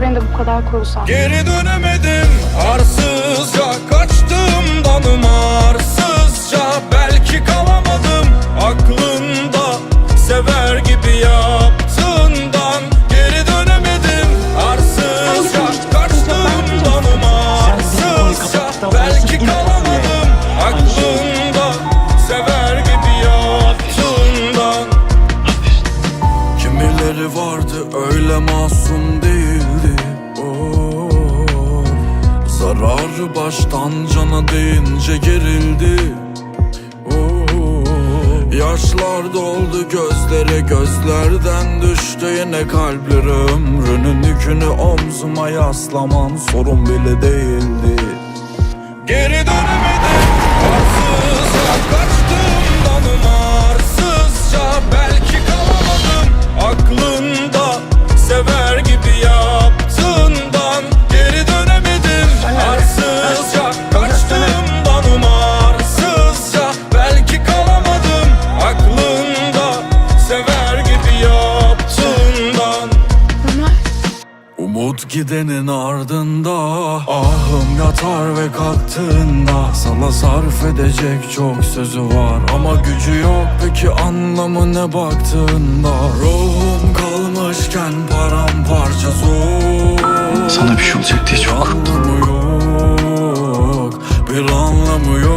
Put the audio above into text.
Keşke beni de bu kadar korusan. Geri dönemedim arsızca Kaçtım danım arsızca. Belki kalamadım aklında Sever gibi yaptığından. Geri dönemedim arsızca Kaçtım danım arsızca. Belki kalamadım aklında Sever gibi yaptığından. Kimileri vardı öyle masum değildi Oo, Zararı baştan cana değince gerildi. Yaşlar doldu gözlere gözlerden düştü. Yine kalpleri Ömrünün yükünü omzuma yaslaman sorun bile değildi. Geri dönemedim Umut gidenin ardında Ahım yatar ve kalktığında Sana sarf edecek çok sözü var. Ama gücü yok peki anlamı ne baktığında? Ruhum kalmışken paramparça zor. Sana bir şey olacak diye çok yok Bir anlamı yok